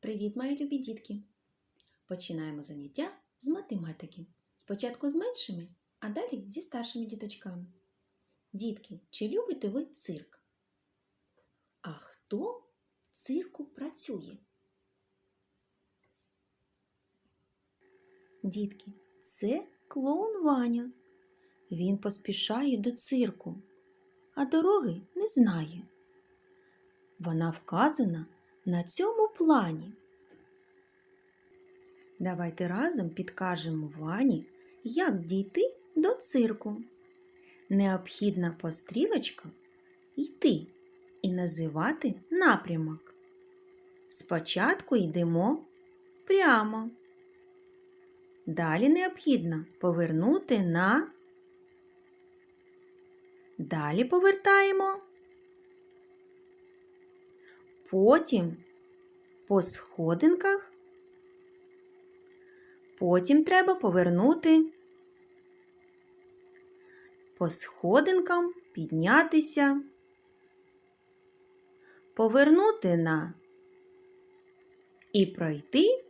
Привіт, мої любі дітки! Починаємо заняття з математики. Спочатку з меншими, а далі зі старшими діточками. Дітки, чи любите ви цирк? А хто в цирку працює? Дітки, це клоун Ваня. Він поспішає до цирку, а дороги не знає. Вона вказана на цьому плані. Давайте разом підкажемо Вані, як дійти до цирку. Необхідно по стрілочках йти і називати напрямок. Спочатку йдемо прямо. Далі необхідно повернути на. Далі повертаємо. Потім по сходинках. Потім треба повернути по сходинкам, піднятися, повернути на і пройти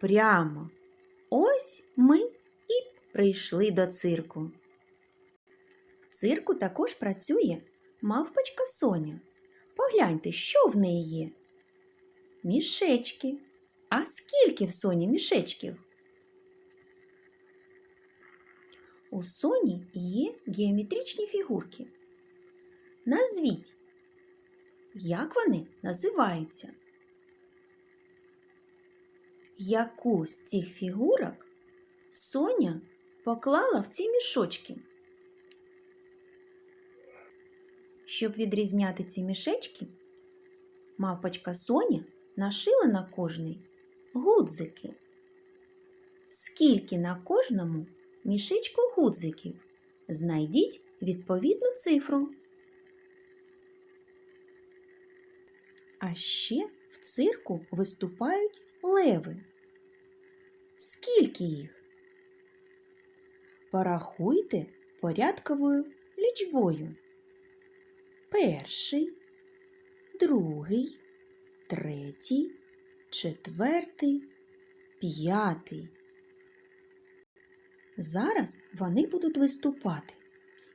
прямо. Ось ми і прийшли до цирку. В цирку також працює мавпочка Соня. Погляньте, що в неї є. Мішечки. А скільки в Соні мішечків? У Соні є геометричні фігурки. Назвіть, як вони називаються? Яку з цих фігурок Соня поклала в ці мішочки? Щоб відрізняти ці мішечки, мавпочка Соня нашила на кожний гудзики. Скільки на кожному мішечку гудзиків? Знайдіть відповідну цифру. А ще в цирку виступають леви. Скільки їх? Порахуйте порядковою лічбою. Перший, другий, третій, четвертий, п'ятий. Зараз вони будуть виступати,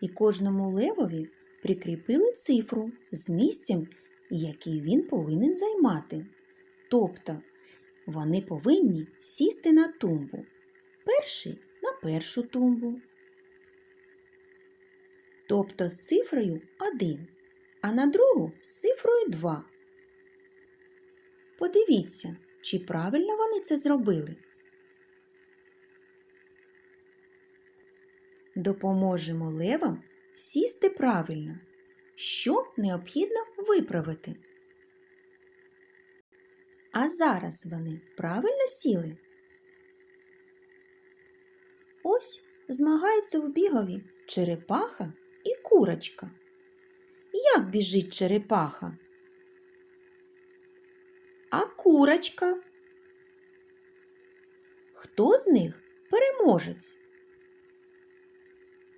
і кожному левові прикріпили цифру з місцем, який він повинен займати. Тобто вони повинні сісти на тумбу. Перший на першу тумбу. Тобто з цифрою 1, а на другу з цифрою 2. Подивіться, чи правильно вони це зробили. Допоможемо левам сісти правильно. Що необхідно виправити? А зараз вони правильно сіли? Ось змагаються в бігові черепаха і курочка. Як біжить черепаха? А курочка? Хто з них переможець?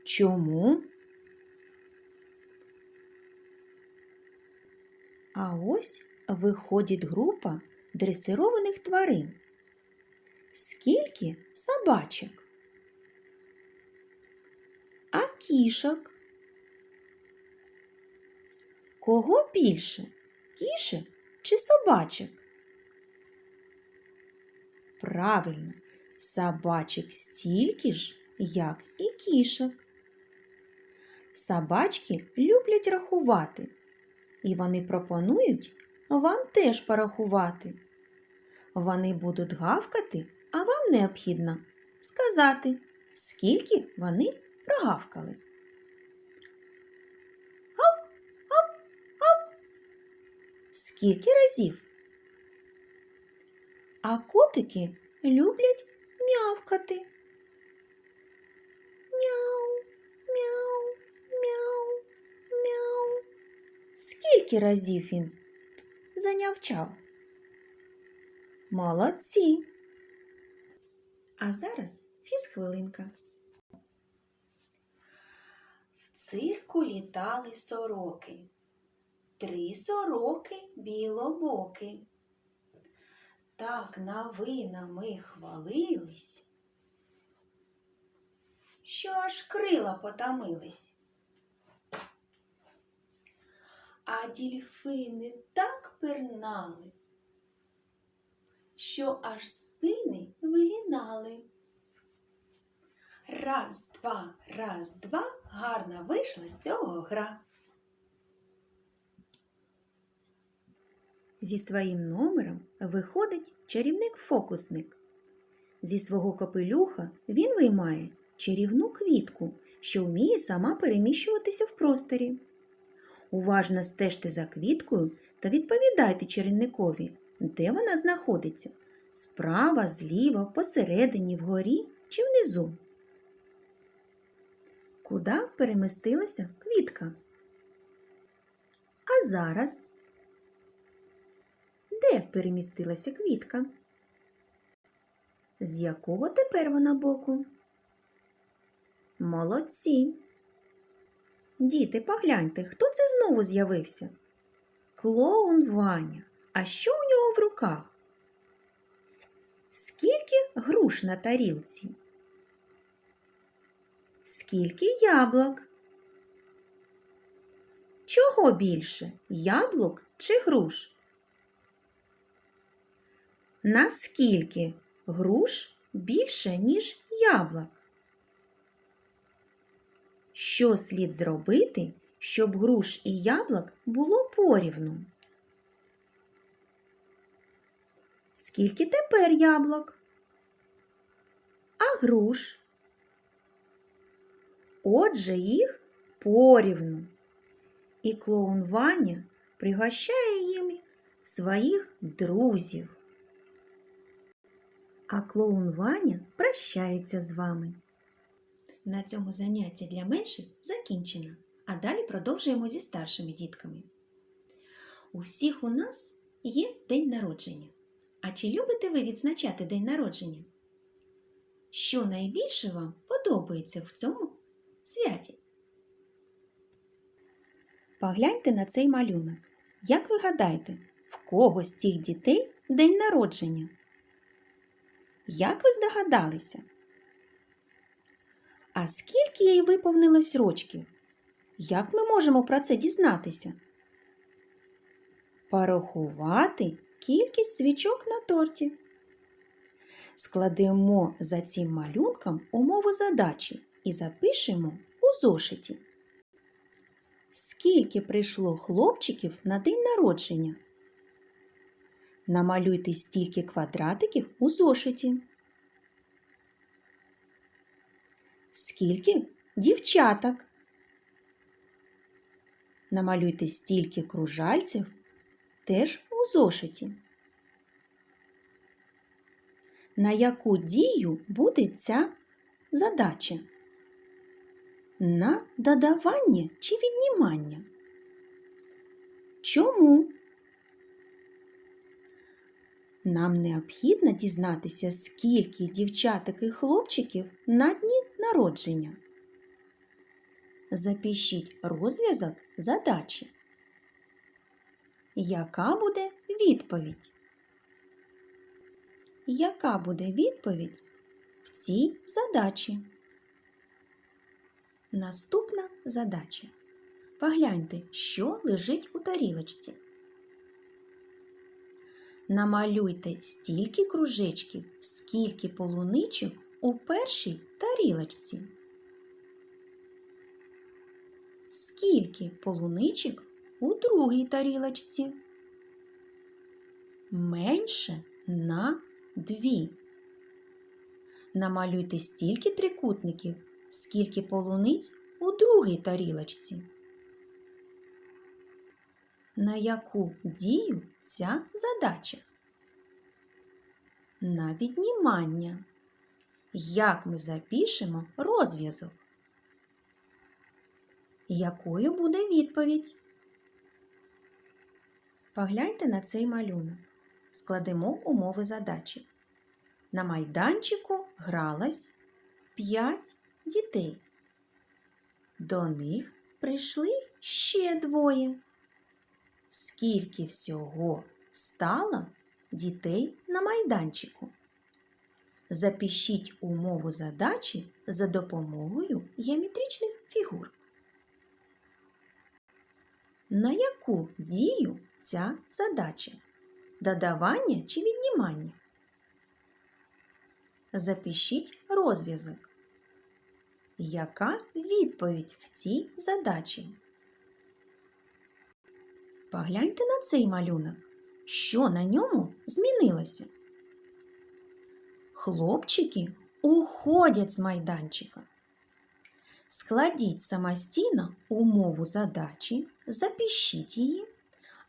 Чому? А ось виходить група дресированих тварин. Скільки собачок? А кішок? Кого більше? Кішек чи собачок? Правильно, собачок стільки ж, як і кішок. Собачки люблять рахувати, і вони пропонують вам теж порахувати. Вони будуть гавкати, а вам необхідно сказати, скільки вони прогавкали. Скільки разів? А котики люблять м'явкати. Мяу, мяу, мяу, мяу. Скільки разів він занявчав? Молодці. А зараз фізхвилинка. В цирку літали сороки. Три сороки білобоки. так новинами хвалились, що аж крила потомились. А дільфини так пернали, що аж спини вигинали. Раз, два, раз, два, гарна вийшла з цього гра. Зі своїм номером виходить чарівник-фокусник. Зі свого капелюха він виймає чарівну квітку, що вміє сама переміщуватися в просторі. Уважно стежте за квіткою та відповідайте чарівникові, де вона знаходиться справа, зліва, посередині, вгорі чи внизу. Куди перемістилася квітка? А зараз де перемістилася квітка? З якого тепер вона боку? Молодці. Діти, погляньте, хто це знову з'явився? Клоун Ваня. А що у нього в руках? Скільки груш на тарілці? Скільки яблук? Чого більше? Яблук чи груш? Наскільки груш більше, ніж яблук? Що слід зробити, щоб груш і яблук було порівну? Скільки тепер яблук? А груш? Отже, їх порівну. І клоун Ваня пригощає їм своїх друзів. А клоун Ваня прощається з вами. На цьому заняття для менших закінчено, а далі продовжуємо зі старшими дітками. У всіх у нас є день народження. А чи любите ви відзначати день народження? Що найбільше вам подобається в цьому святі? Погляньте на цей малюнок. Як ви гадаєте, в кого з цих дітей день народження? Як ви здогадалися? А скільки їй виповнилось рочків? Як ми можемо про це дізнатися? Порахувати кількість свічок на торті. Складемо за цим малюнком умову задачі і запишемо у зошиті. Скільки прийшло хлопчиків на день народження? Намалюйте стільки квадратиків у зошиті. Скільки дівчаток? Намалюйте стільки кружальців теж у зошиті. На яку дію буде ця задача? На додавання чи віднімання? Чому? Нам необхідно дізнатися, скільки дівчаток і хлопчиків на дні народження. Запишіть розв'язок задачі. Яка буде відповідь? Яка буде відповідь в цій задачі? Наступна задача. Погляньте, що лежить у тарілочці. Намалюйте стільки кружечків, скільки полуничок у першій тарілочці. Скільки полуничок у другій тарілочці? Менше на дві. Намалюйте стільки трикутників, скільки полуниць у другій тарілочці. На яку дію ця задача? На віднімання. Як ми запишемо розв'язок? Якою буде відповідь? Погляньте на цей малюнок. Складемо умови задачі. На майданчику гралось 5 дітей. До них прийшли ще двоє. Скільки всього стало дітей на майданчику. Запишіть умову задачі за допомогою геометричних фігур. На яку дію ця задача? Додавання чи віднімання? Запишіть розв'язок. Яка відповідь в цій задачі? Погляньте на цей малюнок. Що на ньому змінилося? Хлопчики уходять з майданчика. Складіть самостійно умову задачі, запишіть її,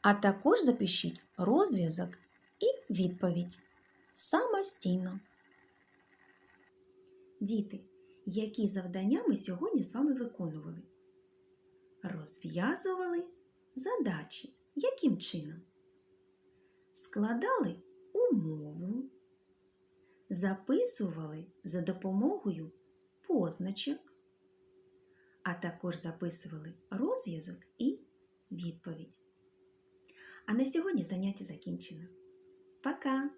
а також запишіть розв'язок і відповідь самостійно. Діти, які завдання ми сьогодні з вами виконували? Розв'язували задачі. Яким чином? Складали умову, записували за допомогою позначок, а також записували розв'язок і відповідь. А на сьогодні заняття закінчено. Пока!